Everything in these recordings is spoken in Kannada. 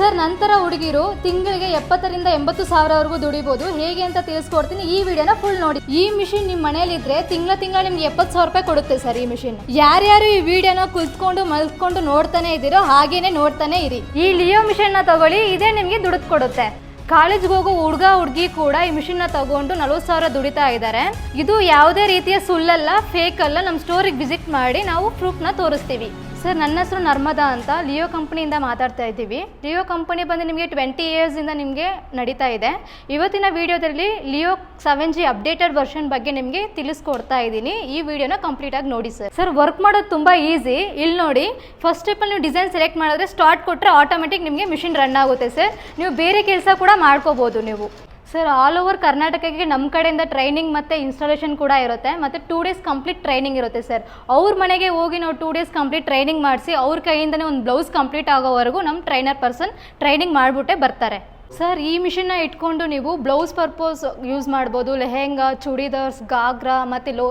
ಸರ್, ನಂತರ ಹುಡುಗಿರು ತಿಂಗಳಿಗೆ ಎಪ್ಪತ್ತರಿಂದ ಎಂಬತ್ತು ಸಾವಿರವರೆಗೂ ದುಡಿಬೋದು. ಹೇಗೆ ಅಂತ ತಿಳಿಸ್ಕೊಡ್ತೀನಿ. ಈ ವಿಡಿಯೋನ ಫುಲ್ ನೋಡಿ. ಈ ಮಿಷಿನ್ ನಿಮ್ಮ ಮನೇಲಿ ಇದ್ರೆ ತಿಂಗಳ ತಿಂಗಳ ನಿಮ್ಗೆ ಎಪ್ಪತ್ತು ಸಾವಿರ ರೂಪಾಯಿ ಕೊಡುತ್ತೆ ಸರ್ ಈ ಮಿಷಿನ್ ಯಾರ್ಯಾರು ಈ ವಿಡಿಯೋನ ಕುಳಿತುಕೊಂಡು ಮಲ್ಕೊಂಡು ನೋಡ್ತಾನೆ ಇದ್ದೀರೋ ಹಾಗೇನೆ ನೋಡ್ತಾನೆ ಇರಿ. ಈ ಲಿಯೋ ಮಿಷಿನ್ನ ತಗೊಳ್ಳಿ, ಇದೇ ನಿಮ್ಗೆ ದುಡ್ಡು ಕೊಡುತ್ತೆ. ಕಾಲೇಜ್ಗೆ ಹೋಗೋ ಹುಡುಗ, ಹುಡುಗಿ ಕೂಡ ಈ ಮಿಷಿನ್ನ ತಗೊಂಡು ನಲ್ವತ್ತು ಸಾವಿರ ದುಡಿತಾ ಇದ್ದಾರೆ. ಇದು ಯಾವುದೇ ರೀತಿಯ ಸುಳ್ಳಲ್ಲ ಫೇಕ್ ಅಲ್ಲ. ನಮ್ಮ ಸ್ಟೋರಿಗೆ ವಿಸಿಟ್ ಮಾಡಿ ನಾವು ಪ್ರೂಫ್ನ ತೋರಿಸ್ತೀವಿ. ಸರ್, ನನ್ನ ಹೆಸರು ನರ್ಮದಾ ಅಂತ. ಲಿಯೋ ಕಂಪ್ನಿಯಿಂದ ಮಾತಾಡ್ತಾ ಇದ್ದೀವಿ. ಲಿಯೋ ಕಂಪನಿ ಬಂದು ನಿಮಗೆ ಟ್ವೆಂಟಿ ಇಯರ್ಸಿಂದ ನಿಮಗೆ ನಡೀತಾ ಇದೆ. ಇವತ್ತಿನ ವಿಡಿಯೋದಲ್ಲಿ Leo seven G updated version ಬಗ್ಗೆ ನಿಮಗೆ ತಿಳಿಸ್ಕೊಡ್ತಾ ಇದ್ದೀನಿ. ಈ ವಿಡಿಯೋನ ಕಂಪ್ಲೀಟಾಗಿ ನೋಡಿ ಸರ್. ಸರ್ ವರ್ಕ್ ಮಾಡೋದು ತುಂಬ ಈಸಿ ಇಲ್ಲಿ ನೋಡಿ ಫಸ್ಟ್ ಸ್ಟೆಪ್ಪಲ್ಲಿ ನೀವು ಡಿಸೈನ್ ಸೆಲೆಕ್ಟ್ ಮಾಡಿದ್ರೆ ಸ್ಟಾರ್ಟ್ ಕೊಟ್ಟರೆ ಆಟೋಮೆಟಿಕ್ ನಿಮಗೆ ಮಿಷಿನ್ ರನ್ ಆಗುತ್ತೆ ಸರ್. ನೀವು ಬೇರೆ ಕೆಲಸ ಕೂಡ ಮಾಡ್ಕೋಬೋದು ನೀವು. ಸರ್ ಆಲ್ ಓವರ್ ಕರ್ನಾಟಕಕ್ಕೆ ನಮ್ಮ ಕಡೆಯಿಂದ ಟ್ರೈನಿಂಗ್ ಮತ್ತು ಇನ್ಸ್ಟಾಲೇಷನ್ ಕೂಡ ಇರುತ್ತೆ. ಮತ್ತು ಟೂ ಡೇಸ್ ಕಂಪ್ಲೀಟ್ ಟ್ರೈನಿಂಗ್ ಇರುತ್ತೆ ಸರ್ ಅವ್ರ ಮನೆಗೆ ಹೋಗಿ ನಾವು ಟೂ ಡೇಸ್ ಕಂಪ್ಲೀಟ್ ಟ್ರೈನಿಂಗ್ ಮಾಡಿಸಿ ಅವ್ರ ಕೈಯಿಂದನೇ ಒಂದು ಬ್ಲೌಸ್ ಕಂಪ್ಲೀಟ್ ಆಗೋವರೆಗೂ ನಮ್ಮ ಟ್ರೈನರ್ ಪರ್ಸನ್ ಟ್ರೈನಿಂಗ್ ಮಾಡಿಬಿಟ್ಟೆ ಬರ್ತಾರೆ. ಸರ್, ಈ ಮಿಷಿನ್ನ ಇಟ್ಕೊಂಡು ನೀವು ಬ್ಲೌಸ್ ಪರ್ಪೋಸ್ ಯೂಸ್ ಮಾಡ್ಬೋದು, ಲೆಹೆಂಗಾ, ಚೂಡಿದಾರ್ಸ್ ಗಾಗ್ರಾ ಮತ್ತು ಲೋ,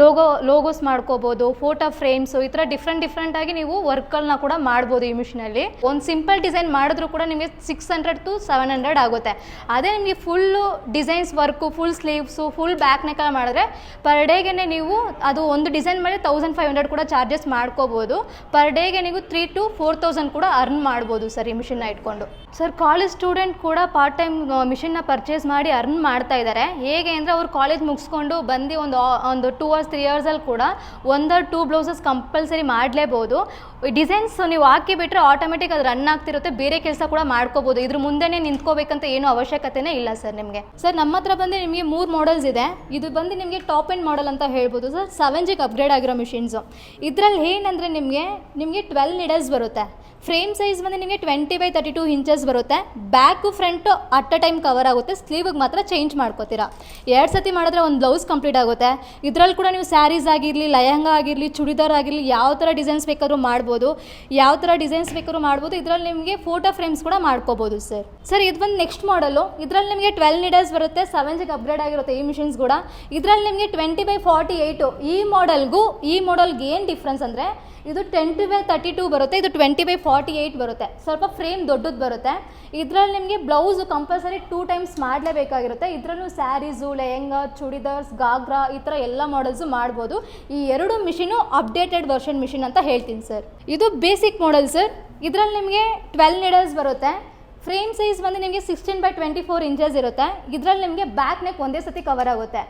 ಲೋಗೋ, ಲೋಗೋಸ್ ಮಾಡ್ಕೋಬೋದು, ಫೋಟೋ ಫ್ರೇಮ್ಸು ಈ ಥರ ಡಿಫ್ರೆಂಟ್ ಡಿಫ್ರೆಂಟಾಗಿ ನೀವು ವರ್ಕ್ಗಳನ್ನ ಕೂಡ ಮಾಡ್ಬೋದು ಈ ಮಿಷಿನಲ್ಲಿ. ಒಂದು ಸಿಂಪಲ್ ಡಿಸೈನ್ ಮಾಡಿದ್ರು ಕೂಡ ನಿಮಗೆ six hundred to seven hundred ಆಗುತ್ತೆ. ಅದೇ ನಿಮಗೆ full designs work, full sleeves, full back ನೆಕ್ಕೆಲ್ಲ ಮಾಡಿದ್ರೆ ಪರ್ ಡೇಗೆ ನೀವು ಅದು ಒಂದು ಡಿಸೈನ್ ಮೇಲೆ ತೌಸಂಡ್ ಫೈವ್ ಹಂಡ್ರೆಡ್ ಕೂಡ ಚಾರ್ಜಸ್ ಮಾಡ್ಕೋಬೋದು. ಪರ್ ಡೇಗೆ ನೀವು ತ್ರೀ ಟು ಫೋರ್ ತೌಸಂಡ್ ಕೂಡ ಅರ್ನ್ ಮಾಡ್ಬೋದು ಸರ್ ಈ ಮಿಷಿನ್ನ ಇಟ್ಕೊಂಡು. ಸರ್ ಕಾಲೇಜ್ ಸ್ಟೂಡೆಂಟ್ ಕೂಡ ಪಾರ್ಟ್ ಟೈಮ್ ಮಿಷಿನ್ನ ಪರ್ಚೇಸ್ ಮಾಡಿ ಅರ್ನ್ ಮಾಡ್ತಾ ಇದ್ದಾರೆ ಹೇಗೆ ಅಂದರೆ ಅವ್ರು ಕಾಲೇಜ್ ಮುಗಿಸ್ಕೊಂಡು ಬಂದು ಒಂದು ಒಂದು ಟೂ ಅವರ್ಸ್ ತ್ರೀ ಅವರ್ಸಲ್ಲಿ ಕೂಡ ಒಂದರ್ ಟೂ ಬ್ಲೌಸಸ್ ಕಂಪಲ್ಸರಿ ಮಾಡಲೇಬೋದು. ಡಿಸೈನ್ಸ್ ನೀವು ಹಾಕಿಬಿಟ್ರೆ ಆಟೋಮೆಟಿಕ್ ಅದು ರನ್ ಆಗ್ತಿರುತ್ತೆ. ಬೇರೆ ಕೆಲಸ ಕೂಡ ಮಾಡ್ಕೋಬೋದು. ಇದ್ರ ಮುಂದೆನೇ ನಿಂತ್ಕೋಬೇಕಂತ ಏನು ಅವಶ್ಯಕತೆನೇ ಇಲ್ಲ ಸರ್ ನಿಮಗೆ. ಸರ್ ನಮ್ಮ ಹತ್ರ ಬಂದು ನಿಮಗೆ ಮೂರು ಮಾಡಲ್ಸ್ ಇದೆ. ಇದು ಬಂದು ನಿಮಗೆ ಟಾಪ್ ಎಂಡ್ ಮಾಡಲ್ ಅಂತ ಹೇಳ್ಬೋದು ಸರ್ ಸೆವೆನ್ ಜಿಗೆ ಅಪ್ಗ್ರೇಡ್ ಆಗಿರೋ ಮಿಷಿನ್ಸು ಇದರಲ್ಲಿ ಏನಂದರೆ ನಿಮಗೆ ನಿಮಗೆ ಟ್ವೆಲ್ ನಿಡಲ್ಸ್ ಬರುತ್ತೆ. ಫ್ರೇಮ್ ಸೈಜ್ ಬಂದು ನಿಮಗೆ twenty by thirty two inches ಬರುತ್ತೆ. Back front at a time cover ಆಗುತ್ತೆ. ಸ್ಲೀವಿಗೆ ಮಾತ್ರ ಚೇಂಜ್ ಮಾಡ್ಕೋತೀರಾ. ಎರಡು ಸತಿ ಮಾಡಿದ್ರೆ ಒಂದು ಬ್ಲೌಸ್ ಕಂಪ್ಲೀಟ್ ಆಗುತ್ತೆ. ಇದರಲ್ಲಿ ಕೂಡ ನೀವು ಸ್ಯಾರೀಸ್ ಆಗಿರಲಿ, ಲಯಂಗ ಆಗಿರಲಿ, ಚೂಡಿದಾರ್ ಆಗಿರಲಿ, ಯಾವ ಥರ ಡಿಸೈನ್ಸ್ ಬೇಕಾದ್ರೂ ಮಾಡ್ಬೋದು. ಯಾವ ಥರ ಡಿಸೈನ್ಸ್ ಬೇಕಾದ್ರೂ ಮಾಡ್ಬೋದು. ಇದರಲ್ಲಿ ನಿಮಗೆ ಫೋಟೋ ಫ್ರೇಮ್ಸ್ ಕೂಡ ಮಾಡ್ಕೋಬೋದು ಸರ್ ಸರ್ ಇದು ಬಂದು ನೆಕ್ಸ್ಟ್ ಮಾಡಲು ಇದರಲ್ಲಿ ನಿಮಗೆ ಟ್ವೆಲ್ ನೀಡರ್ಸ್ ಬರುತ್ತೆ ಸೆವೆನ್ ಜಿಗೆ ಅಪ್ಗ್ರೇಡ್ ಆಗಿರುತ್ತೆ ಈ ಮಿಷಿನ್ಸ್ ಕೂಡ. ಇದರಲ್ಲಿ ನಿಮಗೆ ಟ್ವೆಂಟಿ ಬೈ ಫಾರ್ಟಿ ಏಯ್ಟು ಈ ಮಾಡೆಲ್ಗೂ ಈ ಮಾಡೆಲ್ಗೆ ಏನು ಡಿಫ್ರೆನ್ಸ್ ಅಂದರೆ, ಇದು ಟ್ವೆಂಟಿ ಬೈ ತರ್ಟಿ ಟೂ ಬರುತ್ತೆ, ಇದು ಟ್ವೆಂಟಿ ಬೈ ಫಾರ್ಟಿ ಏಯ್ಟ್ ಬರುತ್ತೆ. ಸ್ವಲ್ಪ ಫ್ರೇಮ್ ದೊಡ್ಡದು ಬರುತ್ತೆ. ಇದರಲ್ಲಿ ನಿಮಗೆ ಬ್ಲೌಸು ಕಂಪಲ್ಸರಿ ಟೂ ಟೈಮ್ಸ್ ಮಾಡಲೇಬೇಕಾಗಿರುತ್ತೆ. ಇದರಲ್ಲೂ ಸ್ಯಾರೀಸು ಲೆಹೆಂಗಾ, ಚೂಡಿದಾರ್ಸ್ ಗಾಗ್ರಾ ಈ ಥರ ಎಲ್ಲ ಮಾಡಲ್ಸು ಮಾಡ್ಬೋದು. ಈ ಎರಡು ಮಿಷಿನು ಅಪ್ಡೇಟೆಡ್ ವರ್ಷನ್ ಮಿಷಿನ್ ಅಂತ ಹೇಳ್ತೀನಿ ಸರ್ ಇದು ಬೇಸಿಕ್ ಮಾಡೆಲ್ ಸರ್ ಇದರಲ್ಲಿ ನಿಮಗೆ ಟ್ವೆಲ್ ನೀಡಲ್ಸ್ ಬರುತ್ತೆ. ಫ್ರೇಮ್ ಸೈಜ್ ಬಂದು ನಿಮಗೆ sixteen by twenty four inches ಇರುತ್ತೆ. ಇದರಲ್ಲಿ ನಿಮಗೆ ಬ್ಯಾಕ್ ನೆಕ್ ಒಂದೇ ಸತಿ ಕವರ್ ಆಗುತ್ತೆ.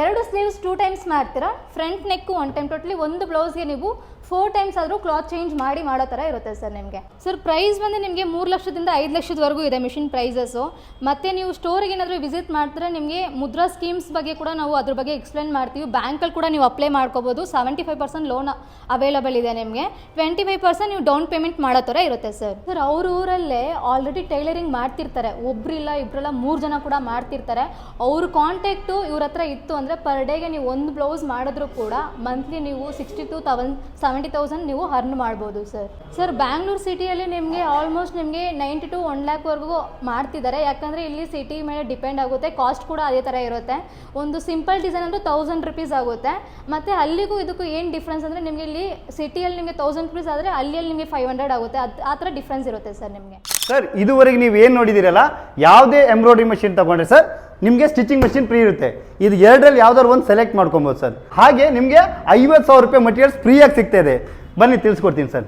ಎರಡು ಸ್ಲೀವ್ಸ್ ಟೂ ಟೈಮ್ಸ್ ಮಾಡ್ತೀರಾ? Front neck one time totally ಒಂದು ಬ್ಲೌಸ್ಗೆ ನೀವು ಫೋರ್ ಟೈಮ್ಸ್ ಆದರೂ ಕ್ಲಾತ್ ಚೇಂಜ್ ಮಾಡಿ ಮಾಡೋ ಥರ ಇರುತ್ತೆ ಸರ್ ನಿಮಗೆ. ಸರ್ ಪ್ರೈಸ್ ಬಂದು ನಿಮಗೆ ಮೂರು ಲಕ್ಷದಿಂದ ಐದು ಲಕ್ಷದವರೆಗೂ ಇದೆ ಮಿಷಿನ್ ಪ್ರೈಸಸ್ಸು ಮತ್ತು ನೀವು ಸ್ಟೋರಿಗೆ ಏನಾದರೂ ವಿಸಿಟ್ ಮಾಡಿದ್ರೆ ನಿಮಗೆ ಮುದ್ರಾ ಸ್ಕೀಮ್ಸ್ ಬಗ್ಗೆ ಕೂಡ ನಾವು ಅದ್ರ ಬಗ್ಗೆ ಎಕ್ಸ್ಪ್ಲೇನ್ ಮಾಡ್ತೀವಿ. ಬ್ಯಾಂಕಲ್ಲಿ ಕೂಡ ನೀವು ಅಪ್ಲೈ ಮಾಡ್ಕೋಬೋದು. Seventy five percent loan available ಇದೆ ನಿಮಗೆ. ಟ್ವೆಂಟಿ ಫೈವ್ ಪರ್ಸೆಂಟ್ ನೀವು ಡೌನ್ ಪೇಮೆಂಟ್ ಮಾಡೋ ಥರ ಇರುತ್ತೆ ಸರ್ ಸರ್ ಅವ್ರ ಊರಲ್ಲೇ ಆಲ್ರೆಡಿ ಟೈಲರಿಂಗ್ ಮಾಡ್ತಿರ್ತಾರೆ. ಒಬ್ರಿಲ್ಲ ಇಬ್ಬರಲ್ಲ ಮೂರು ಜನ ಕೂಡ ಮಾಡ್ತಿರ್ತಾರೆ. ಅವ್ರ ಕಾಂಟ್ಯಾಕ್ಟು ಇವ್ರ ಹತ್ರ ಇತ್ತು ಅಂದರೆ ಪರ್ ಡೇಗೆ ನೀವು ಒಂದು ಬ್ಲೌಸ್ ಮಾಡಿದ್ರು ಕೂಡ ಮಂತ್ಲಿ ನೀವು sixty to thousand seventy thousand ನೀವು ಅರ್ನ್ ಮಾಡ್ಬೋದು ಸರ್ ಸರ್ ಬ್ಯಾಂಗ್ಳೂರು ಸಿಟಿಯಲ್ಲಿ ನಿಮಗೆ ಆಲ್ಮೋಸ್ಟ್ ನಿಮಗೆ ನೈಂಟಿ ಟು ಒನ್ ಲ್ಯಾಕ್ವರೆಗೂ ಮಾಡ್ತಿದ್ದಾರೆ. ಯಾಕಂದರೆ ಇಲ್ಲಿ ಸಿಟಿ ಮೇಲೆ ಡಿಪೆಂಡ್ ಆಗುತ್ತೆ. ಕಾಸ್ಟ್ ಕೂಡ ಅದೇ ಥರ ಇರುತ್ತೆ. ಒಂದು ಸಿಂಪಲ್ ಡಿಸೈನ್ ಅಂದರೆ ತೌಸಂಡ್ ರುಪೀಸ್ ಆಗುತ್ತೆ. ಮತ್ತು ಅಲ್ಲಿಗೂ ಇದಕ್ಕೂ ಏನು ಡಿಫ್ರೆನ್ಸ್ ಅಂದರೆ ನಿಮಗೆ ಇಲ್ಲಿ ಸಿಟಿಯಲ್ಲಿ ನಿಮಗೆ ತೌಸಂಡ್ ರುಪೀಸ್ ಆದರೆ ಅಲ್ಲಿ ನಿಮಗೆ ಫೈವ್ ಹಂಡ್ರೆಡ್ ಆಗುತ್ತೆ. ಅದು ಆ ಥರ ಡಿಫ್ರೆನ್ಸ್ ಇರುತ್ತೆ ಸರ್ ನಿಮಗೆ. ಸರ್, ಇದುವರೆಗೆ ನೀವು ಏನು ನೋಡಿದ್ದೀರಲ್ಲ ಯಾವುದೇ ಎಂಬ್ರಾಯ್ಡ್ರಿ ಮಷಿನ್ ತಗೊಂಡ್ರೆ ಸರ್, ನಿಮಗೆ ಸ್ಟಿಚಿಂಗ್ ಮಷಿನ್ ಫ್ರೀ ಇರುತ್ತೆ. ಇದು ಎರಡರಲ್ಲಿ ಯಾವ್ದಾದ್ರು ಒಂದು ಸೆಲೆಕ್ಟ್ ಮಾಡ್ಕೊಬೋದು ಸರ್. ಹಾಗೆ ನಿಮಗೆ ಐವತ್ತು ಸಾವಿರ ರೂಪಾಯಿ ಮಟೀರಿಯಲ್ಸ್ ಫ್ರೀಯಾಗಿ ಸಿಗ್ತಾ ಇದೆ. ಬನ್ನಿ, ತಿಳಿಸ್ಕೊಡ್ತೀನಿ ಸರ್.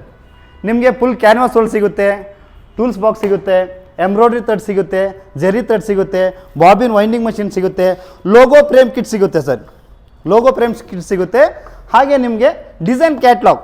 ನಿಮಗೆ ಫುಲ್ ಕ್ಯಾನ್ವಾಸ್ ಹೋಲ್ ಸಿಗುತ್ತೆ ಟೂಲ್ಸ್ ಬಾಕ್ಸ್ ಸಿಗುತ್ತೆ ಎಂಬ್ರಾಯ್ಡ್ರಿ ತಡ್ ಸಿಗುತ್ತೆ ಜರಿ ತಡ್ ಸಿಗುತ್ತೆ ಬಾಬಿನ್ ವೈಂಡಿಂಗ್ ಮಷಿನ್ ಸಿಗುತ್ತೆ ಲೋಗೋ ಫ್ರೇಮ್ ಕಿಟ್ ಸಿಗುತ್ತೆ ಸರ್. ಲೋಗೋ ಫ್ರೇಮ್ ಕಿಟ್ ಸಿಗುತ್ತೆ. ಹಾಗೆ ನಿಮಗೆ ಡಿಸೈನ್ ಕ್ಯಾಟ್ಲಾಗ್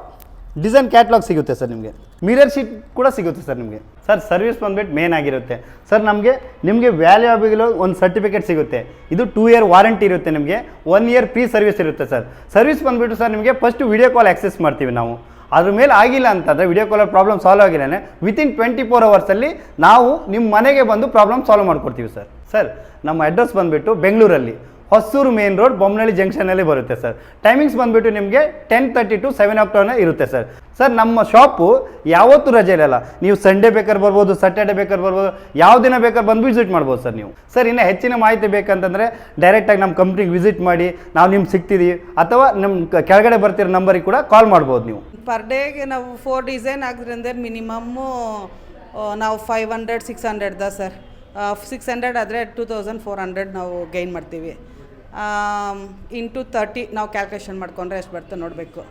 ಡಿಸೈನ್ ಕ್ಯಾಟ್ಲಾಗ್ ಸಿಗುತ್ತೆ ಸರ್ ನಿಮಗೆ. ಮಿರರ್ ಶೀಟ್ ಕೂಡ ಸಿಗುತ್ತೆ ಸರ್ ನಿಮಗೆ. ಸರ್ ಸರ್ವಿಸ್ ಬಂದ್ಬಿಟ್ಟು ಮೇನ್ ಆಗಿರುತ್ತೆ. ಸರ್ ನಮಗೆ, ನಿಮಗೆ ವ್ಯಾಲ್ಯೂಬಲ್ ಒಂದು ಸರ್ಟಿಫಿಕೇಟ್ ಸಿಗುತ್ತೆ. ಇದು ಟೂ ಇಯರ್ ವಾರಂಟಿ ಇರುತ್ತೆ ನಿಮಗೆ. ಒನ್ ಇಯರ್ ಫ್ರೀ ಸರ್ವಿಸ್ ಇರುತ್ತೆ ಸರ್ ಸರ್ವಿಸ್ ಬಂದ್ಬಿಟ್ಟು ಸರ್ ನಿಮಗೆ ಫಸ್ಟ್ ವಿಡಿಯೋ ಕಾಲ್ ಆಕ್ಸೆಸ್ ಮಾಡ್ತೀವಿ ನಾವು. ಅದ್ರ ಮೇಲೆ ಆಗಿಲ್ಲ ಅಂತಂದರೆ ವಿಡಿಯೋ ಕಾಲರ್ ಪ್ರಾಬ್ಲಮ್ ಸಾಲ್ವ್ ಆಗಿಲ್ಲ ವಿತಿನ್ ಟ್ವೆಂಟಿ ಫೋರ್ ಅವರ್ಸಲ್ಲಿ ನಾವು ನಿಮ್ಮ ಮನೆಗೆ ಬಂದು ಪ್ರಾಬ್ಲಮ್ ಸಾಲ್ವ್ ಮಾಡ್ಕೊಡ್ತೀವಿ ಸರ್ ಸರ್ ನಮ್ಮ ಅಡ್ರೆಸ್ ಬಂದುಬಿಟ್ಟು ಬೆಂಗಳೂರಲ್ಲಿ. ಹೊಸೂರು ಮೇನ್ ರೋಡ್ ಬೊಮ್ಮನಹಳ್ಳಿ ಜಂಕ್ಷನಲ್ಲಿ ಬರುತ್ತೆ ಸರ್. ಟೈಮಿಂಗ್ಸ್ ಬಂದುಬಿಟ್ಟು ನಿಮಗೆ ಟೆನ್ ತರ್ಟಿ ಟು ಸೆವೆನ್ ಓ ಕ್ಲಾಕ್ನ ಇರುತ್ತೆ ಸರ್. ಸರ್, ನಮ್ಮ ಶಾಪು ಯಾವತ್ತೂ ರಜೆ ಇರಲ್ಲ. ನೀವು ಸಂಡೇ ಬೇಕಾದ್ರೆ ಬರ್ಬೋದು ಸ್ಯಾಟರ್ಡೆ ಬೇಕಾದ್ರೆ ಬರ್ಬೋದು, ಯಾವ ದಿನ ಬೇಕಾದ್ರೆ ಬಂದು ವಿಸಿಟ್ ಮಾಡ್ಬೋದು ಸರ್ ನೀವು. ಸರ್, ಇನ್ನೂ ಹೆಚ್ಚಿನ ಮಾಹಿತಿ ಬೇಕಂತಂದರೆ ಡೈರೆಕ್ಟಾಗಿ ನಮ್ಮ ಕಂಪ್ನಿಗೆ ವಿಸಿಟ್ ಮಾಡಿ, ನಾವು ನಿಮ್ಗೆ ಸಿಗ್ತಿದ್ದೀವಿ ಅಥವಾ ನಮ್ಮ ಕೆಳಗಡೆ ಬರ್ತಿರೋ ನಂಬರಿಗೆ ಕೂಡ ಕಾಲ್ ಮಾಡ್ಬೋದು ನೀವು. ಪರ್ ಡೇಗೆ ನಾವು ಫೋರ್ ಡಿಸೈನ್ ಆಗಿದ್ರೆ ಮಿನಿಮಮ್ಮು ನಾವು ಫೈವ್ ಹಂಡ್ರೆಡ್ ಸಿಕ್ಸ್ ಹಂಡ್ರೆಡ್ದ ಸರ್. ಸಿಕ್ಸ್ ಹಂಡ್ರೆಡ್ ಆದರೆ ಟೂ ತೌಸಂಡ್ ಫೋರ್ ಹಂಡ್ರೆಡ್ ನಾವು ಗೈನ್ ಮಾಡ್ತೀವಿ. ಇಂಟು ತರ್ಟಿ ನಾವು ಕ್ಯಾಲ್ಕುಲೇಷನ್ ಮಾಡಿಕೊಂಡ್ರೆ ಎಷ್ಟು ಬರ್ತದೆ ನೋಡಬೇಕು.